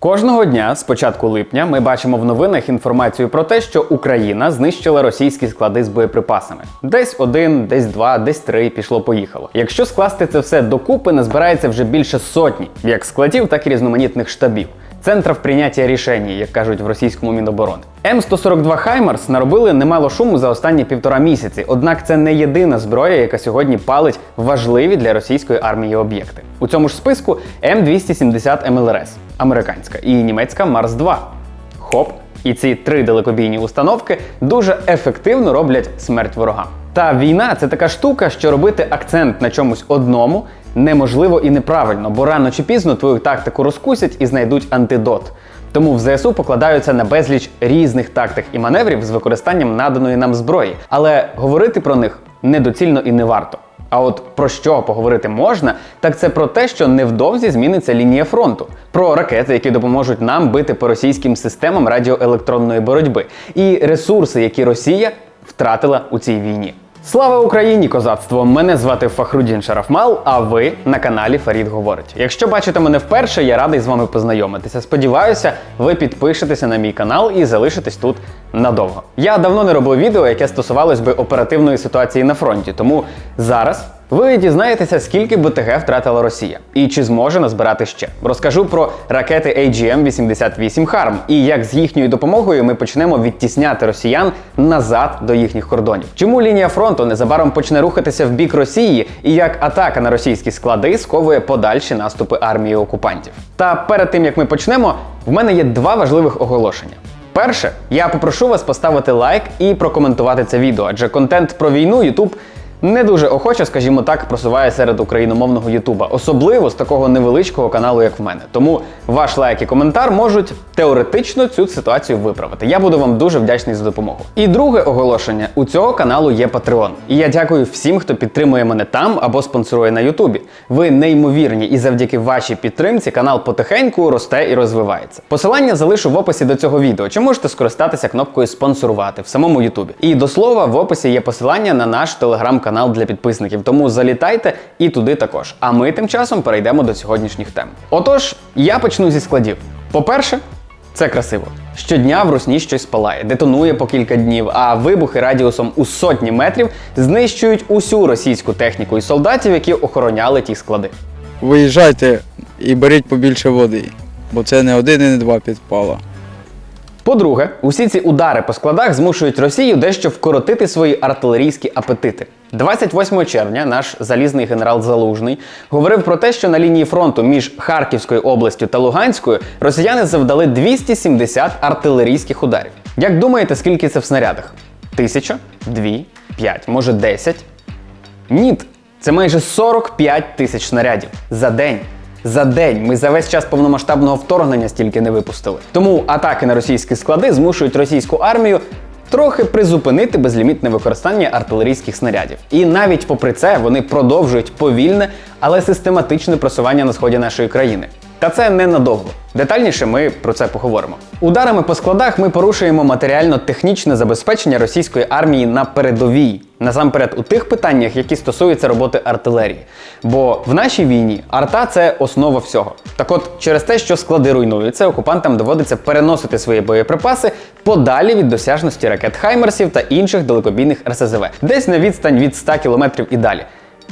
Кожного дня з початку липня ми бачимо в новинах інформацію про те, що Україна знищила російські склади з боєприпасами. Десь один, десь два, десь три пішло-поїхало. Якщо скласти це все докупи, назбирається вже більше сотні, як складів, так і різноманітних штабів. Центрів прийняття рішень, як кажуть в російському міноборони. М142 Хаймарс наробили немало шуму за останні півтора місяці. Однак це не єдина зброя, яка сьогодні палить важливі для російської армії об'єкти. У цьому ж списку М270 МЛРС американська і німецька Марс 2 Хоп. І ці три далекобійні установки дуже ефективно роблять смерть ворогам. Та війна це така штука, що робити акцент на чомусь одному неможливо і неправильно, бо рано чи пізно твою тактику розкусять і знайдуть антидот. Тому в ЗСУ покладаються на безліч різних тактик і маневрів з використанням наданої нам зброї, але говорити про них недоцільно і не варто. А от про що поговорити можна, так це про те, що невдовзі зміниться лінія фронту, про ракети, які допоможуть нам бити по російським системам радіоелектронної боротьби, і ресурси, які Росія втратила у цій війні. Слава Україні, козацтво! Мене звати Фахрудін Шарафмал, а ви на каналі Фарід Говорить. Якщо бачите мене вперше, я радий з вами познайомитися. Сподіваюся, ви підпишетеся на мій канал і залишитесь тут надовго. Я давно не робив відео, яке стосувалось би оперативної ситуації на фронті, тому зараз. Ви дізнаєтеся, скільки БТГ втратила Росія і чи зможе назбирати ще. Розкажу про ракети AGM-88 HARM і як з їхньою допомогою ми почнемо відтісняти росіян назад до їхніх кордонів. Чому лінія фронту незабаром почне рухатися в бік Росії і як атака на російські склади сковує подальші наступи армії окупантів? Та перед тим як ми почнемо, в мене є два важливих оголошення. Перше, я попрошу вас поставити лайк і прокоментувати це відео, адже контент про війну YouTube не дуже охоче, скажімо так, просуває серед україномовного Ютуба, особливо з такого невеличкого каналу, як в мене. Тому ваш лайк і коментар можуть теоретично цю ситуацію виправити. Я буду вам дуже вдячний за допомогу. І друге оголошення: у цього каналу є Patreon. І я дякую всім, хто підтримує мене там або спонсорує на Ютубі. Ви неймовірні, і завдяки вашій підтримці канал потихеньку росте і розвивається. Посилання залишу в описі до цього відео. Чи можете скористатися кнопкою спонсорувати в самому Ютубі? І до слова, в описі є посилання на наш телеграм-канал канал для підписників, тому залітайте і туди також. А ми тим часом перейдемо до сьогоднішніх тем. Отож, я почну зі складів. По-перше, це красиво. Щодня в русні щось палає, детонує по кілька днів, а вибухи радіусом у сотні метрів знищують усю російську техніку і солдатів, які охороняли ті склади. Виїжджайте і беріть побільше води, бо це не один і не два підпала. По-друге, усі ці удари по складах змушують Росію дещо вкоротити свої артилерійські апетити. 28 червня наш залізний генерал Залужний говорив про те, що на лінії фронту між Харківською областю та Луганською росіяни завдали 270 артилерійських ударів. Як думаєте, скільки це в снарядах? Тисяча, дві, п'ять, може 10? Ні, це майже 45 тисяч снарядів за день. За день ми за весь час повномасштабного вторгнення стільки не випустили. Тому атаки на російські склади змушують російську армію трохи призупинити безлімітне використання артилерійських снарядів. І навіть попри це вони продовжують повільне, але систематичне просування на сході нашої країни. Та це ненадовго. Детальніше ми про це поговоримо. Ударами по складах ми порушуємо матеріально-технічне забезпечення російської армії на передовій, насамперед у тих питаннях, які стосуються роботи артилерії. Бо в нашій війні арта це основа всього. Так от, через те, що склади руйнуються, окупантам доводиться переносити свої боєприпаси подалі від досяжності ракет Хаймерсів та інших далекобійних РСЗВ, десь на відстань від 100 кілометрів і далі.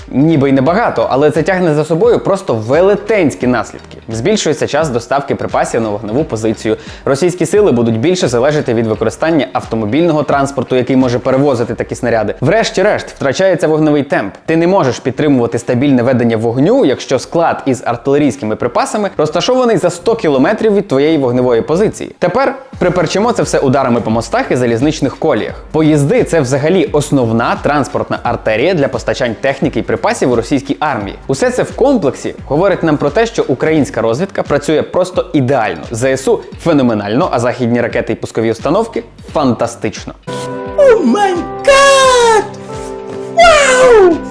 Ніби й небагато, але це тягне за собою просто велетенські наслідки. Збільшується час доставки припасів на вогневу позицію. Російські сили будуть більше залежати від використання автомобільного транспорту, який може перевозити такі снаряди. Врешті-решт, втрачається вогневий темп. Ти не можеш підтримувати стабільне ведення вогню, якщо склад із артилерійськими припасами розташований за 100 кілометрів від твоєї вогневої позиції. Тепер приперчимо це все ударами по мостах і залізничних коліях. Поїзди це взагалі основна транспортна артерія для постачань техніки і у російській армії. Усе це в комплексі говорить нам про те, що українська розвідка працює просто ідеально. ЗСУ феноменально, а західні ракети і пускові установки фантастично.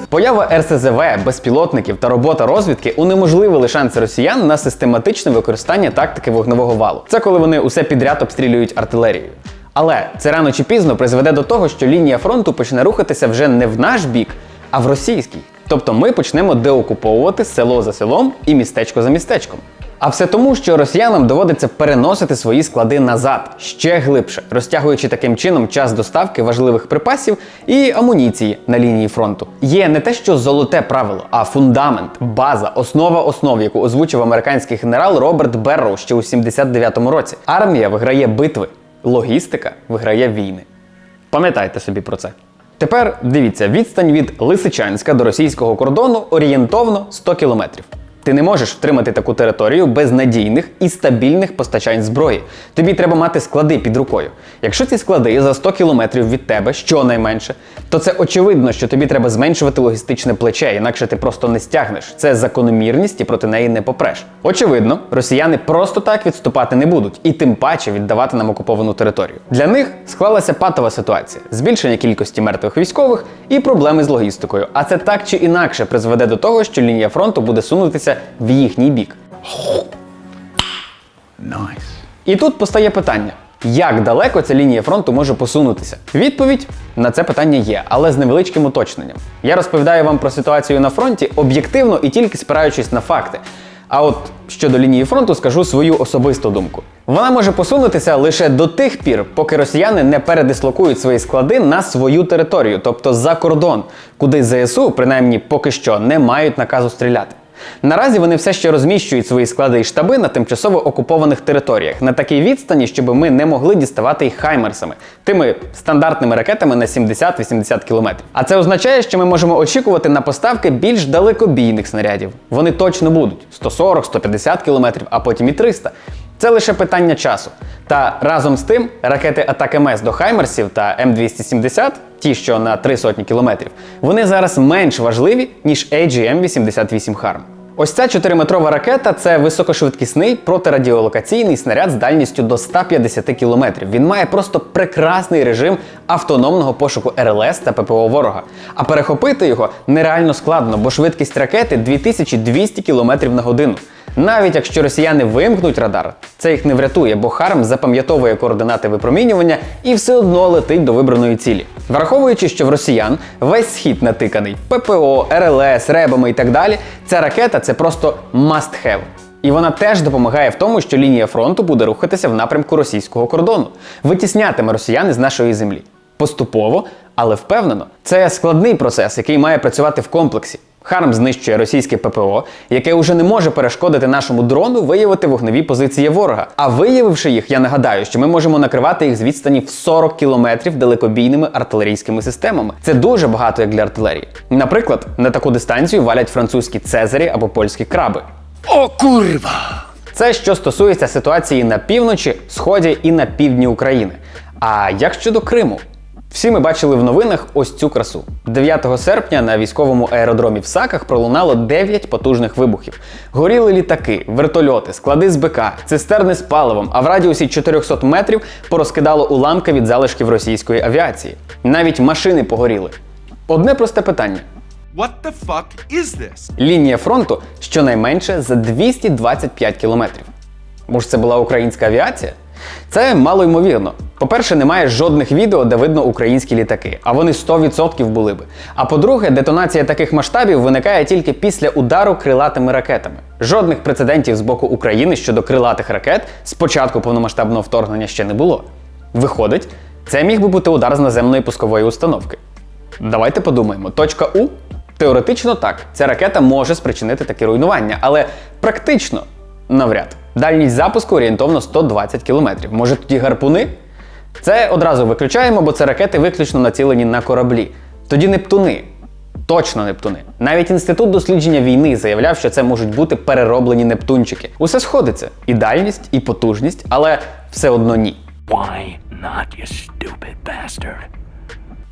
Поява РСЗВ, безпілотників та робота розвідки унеможливили шанси росіян на систематичне використання тактики вогневого валу. Це коли вони усе підряд обстрілюють артилерією. Але це рано чи пізно призведе до того, що лінія фронту почне рухатися вже не в наш бік, а в російський. Тобто ми почнемо деокуповувати село за селом і містечко за містечком. А все тому, що росіянам доводиться переносити свої склади назад ще глибше, розтягуючи таким чином час доставки важливих припасів і амуніції на лінії фронту. Є не те, що золоте правило, а фундамент, база, основа основ, яку озвучив американський генерал Роберт Берроу ще у 79-му році. Армія виграє битви, логістика виграє війни. Пам'ятайте собі про це. Тепер дивіться, відстань від Лисичанська до російського кордону орієнтовно 100 кілометрів. Ти не можеш втримати таку територію без надійних і стабільних постачань зброї. Тобі треба мати склади під рукою. Якщо ці склади за 100 кілометрів від тебе, щонайменше, то це очевидно, що тобі треба зменшувати логістичне плече, інакше ти просто не стягнеш. Це закономірність і проти неї не попреш. Очевидно, росіяни просто так відступати не будуть, і тим паче віддавати нам окуповану територію. Для них склалася патова ситуація: збільшення кількості мертвих військових і проблеми з логістикою. А це так чи інакше призведе до того, що лінія фронту буде сунутися в їхній бік. І тут постає питання. Як далеко ця лінія фронту може посунутися? Відповідь на це питання є, але з невеличким уточненням. Я розповідаю вам про ситуацію на фронті об'єктивно і тільки спираючись на факти. А от щодо лінії фронту скажу свою особисту думку. Вона може посунутися лише до тих пір, поки росіяни не передислокують свої склади на свою територію, тобто за кордон, куди ЗСУ, принаймні поки що, не мають наказу стріляти. Наразі вони все ще розміщують свої склади і штаби на тимчасово окупованих територіях на такій відстані, щоб ми не могли діставати їх хаймерсами, тими стандартними ракетами на 70-80 кілометрів. А це означає, що ми можемо очікувати на поставки більш далекобійних снарядів. Вони точно будуть 140-150 кілометрів, а потім і 300. Це лише питання часу. Та разом з тим ракети атак МС до Хаймерсів та М270, ті, що на 3 сотні кілометрів, вони зараз менш важливі, ніж AGM-88 Harm. Ось ця 4-метрова ракета це високошвидкісний протирадіолокаційний снаряд з дальністю до 150 км. Він має просто прекрасний режим автономного пошуку РЛС та ППО ворога. А перехопити його нереально складно, бо швидкість ракети 2200 км на годину. Навіть якщо росіяни вимкнуть радар, це їх не врятує, бо Харм запам'ятовує координати випромінювання і все одно летить до вибраної цілі. Враховуючи, що в росіян весь схід натиканий ППО, РЛС, ребами і так далі, ця ракета це просто must have. І вона теж допомагає в тому, що лінія фронту буде рухатися в напрямку російського кордону, витіснятиме росіяни з нашої землі. Поступово, але впевнено, це складний процес, який має працювати в комплексі. Харм знищує російське ППО, яке уже не може перешкодити нашому дрону виявити вогневі позиції ворога. А виявивши їх, я нагадаю, що ми можемо накривати їх з відстані в 40 кілометрів далекобійними артилерійськими системами. Це дуже багато як для артилерії. Наприклад, на таку дистанцію валять французькі цезарі або польські краби. О курва! Це що стосується ситуації на півночі, сході і на півдні України. А як щодо Криму? Всі ми бачили в новинах ось цю красу. 9 серпня на військовому аеродромі в Саках пролунало 9 потужних вибухів. Горіли літаки, вертольоти, склади з БК, цистерни з паливом, а в радіусі 400 метрів порозкидало уламки від залишків російської авіації. Навіть машини погоріли. Одне просте питання: What the fuck is this? лінія фронту щонайменше за 225 кілометрів. Може, це була українська авіація? Це мало ймовірно. По-перше, немає жодних відео, де видно українські літаки, а вони 100% були би. А по-друге, детонація таких масштабів виникає тільки після удару крилатими ракетами. Жодних прецедентів з боку України щодо крилатих ракет з початку повномасштабного вторгнення ще не було. Виходить, це міг би бути удар з наземної пускової установки. Давайте подумаємо. Точка У? Теоретично так, ця ракета може спричинити таке руйнування, але практично навряд. Дальність запуску орієнтовно 120 км. Може тоді гарпуни? Це одразу виключаємо, бо це ракети виключно націлені на кораблі. Тоді Нептуни. Точно Нептуни. Навіть інститут дослідження війни заявляв, що це можуть бути перероблені нептунчики. Усе сходиться: і дальність, і потужність, але все одно ні. Why not, you stupid bastard?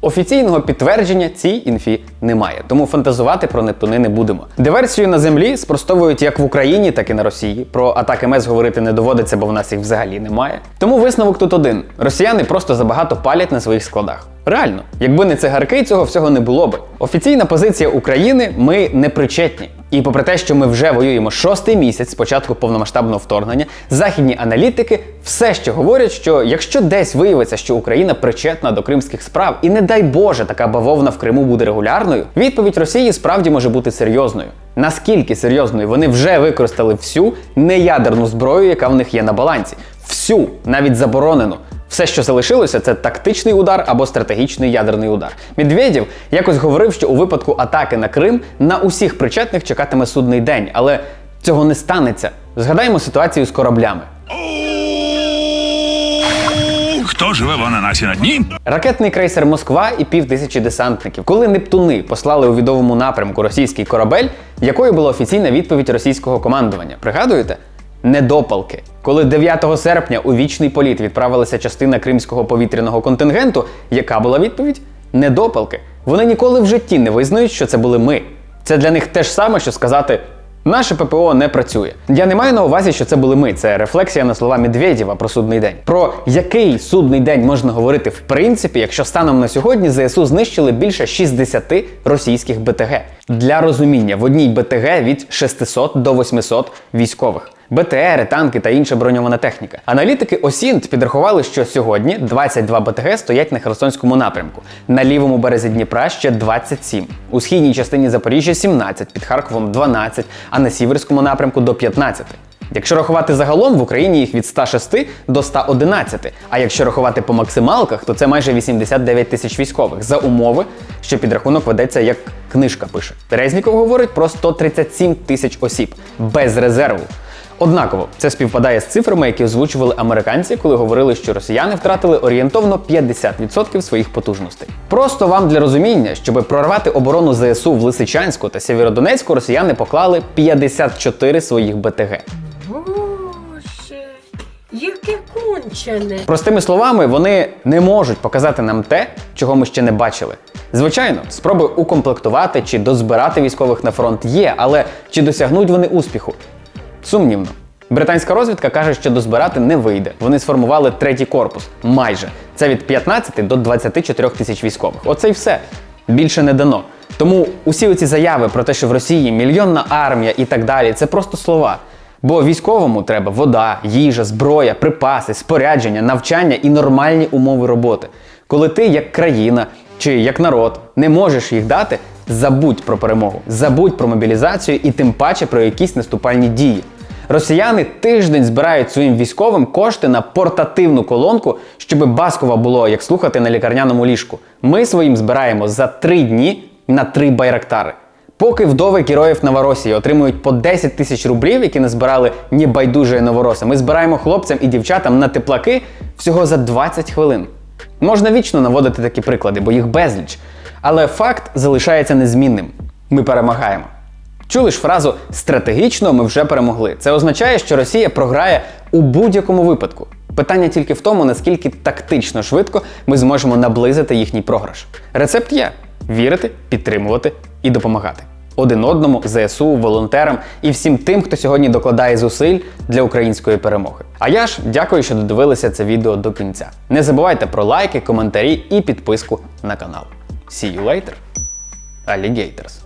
Офіційного підтвердження цій інфі немає, тому фантазувати про Нептуни не будемо. Диверсію на землі спростовують як в Україні, так і на Росії. Про атаки МЕС говорити не доводиться, бо в нас їх взагалі немає. Тому висновок тут один: росіяни просто забагато палять на своїх складах. Реально, якби не цигарки, цього всього не було би. Офіційна позиція України ми не причетні. І попри те, що ми вже воюємо шостий місяць з початку повномасштабного вторгнення, західні аналітики все ще говорять, що якщо десь виявиться, що Україна причетна до кримських справ, і не дай Боже, така бавовна в Криму буде регулярною, відповідь Росії справді може бути серйозною. Наскільки серйозною вони вже використали всю неядерну зброю, яка в них є на балансі. Всю, навіть заборонену. Все, що залишилося, це тактичний удар або стратегічний ядерний удар. Медведєв якось говорив, що у випадку атаки на Крим на усіх причетних чекатиме судний день, але цього не станеться. Згадаємо ситуацію з кораблями. Хто живе в ананасі на дні? Ракетний крейсер Москва і півтисячі десантників. Коли Нептуни послали у відомому напрямку російський корабель, якою була офіційна відповідь російського командування? Пригадуєте? Недопалки. Коли 9 серпня у вічний політ відправилася частина кримського повітряного контингенту, яка була відповідь? Недопалки. Вони ніколи в житті не визнають, що це були ми. Це для них те ж саме, що сказати. Наше ППО не працює. Я не маю на увазі, що це були ми. Це рефлексія на слова Медведєва про судний день. Про який судний день можна говорити в принципі, якщо станом на сьогодні ЗСУ знищили більше 60 російських БТГ. Для розуміння, в одній БТГ від 600 до 800 військових. БТРи, танки та інша броньована техніка. Аналітики ОСІНТ підрахували, що сьогодні 22 БТГ стоять на Херсонському напрямку, на лівому березі Дніпра ще 27, у східній частині Запоріжжя 17, під Харковом 12, а на сіверському напрямку до 15. Якщо рахувати загалом, в Україні їх від 106 до 111, а якщо рахувати по максималках, то це майже 89 тисяч військових за умови, що підрахунок ведеться як книжка пише. Резніков говорить про 137 тисяч осіб без резерву. Однаково це співпадає з цифрами, які озвучували американці, коли говорили, що росіяни втратили орієнтовно 50% своїх потужностей. Просто вам для розуміння, щоб прорвати оборону ЗСУ в Лисичанську та Сєвєродонецьку, росіяни поклали 54 своїх БТГ. Яке кончене. Простими словами, вони не можуть показати нам те, чого ми ще не бачили. Звичайно, спроби укомплектувати чи дозбирати військових на фронт є, але чи досягнуть вони успіху? Сумнівно. Британська розвідка каже, що дозбирати не вийде. Вони сформували третій корпус. Майже. Це від 15 до 24 тисяч військових. Оце й все. Більше не дано. Тому усі оці заяви про те, що в Росії мільйонна армія і так далі, це просто слова. Бо військовому треба вода, їжа, зброя, припаси, спорядження, навчання і нормальні умови роботи. Коли ти, як країна чи як народ, не можеш їх дати, забудь про перемогу, забудь про мобілізацію і тим паче про якісь наступальні дії. Росіяни тиждень збирають своїм військовим кошти на портативну колонку, щоб басково було як слухати на лікарняному ліжку. Ми своїм збираємо за три дні на три байрактари. Поки вдови героїв Новоросії отримують по 10 тисяч рублів, які не збирали ні байдужої новороси, ми збираємо хлопцям і дівчатам на теплаки всього за 20 хвилин. Можна вічно наводити такі приклади, бо їх безліч. Але факт залишається незмінним: ми перемагаємо. Чули ж фразу стратегічно ми вже перемогли. Це означає, що Росія програє у будь-якому випадку. Питання тільки в тому, наскільки тактично швидко ми зможемо наблизити їхній програш. Рецепт є: вірити, підтримувати і допомагати. Один одному, ЗСУ, волонтерам і всім тим, хто сьогодні докладає зусиль для української перемоги. А я ж дякую, що додивилися це відео до кінця. Не забувайте про лайки, коментарі і підписку на канал. See you later, alligators!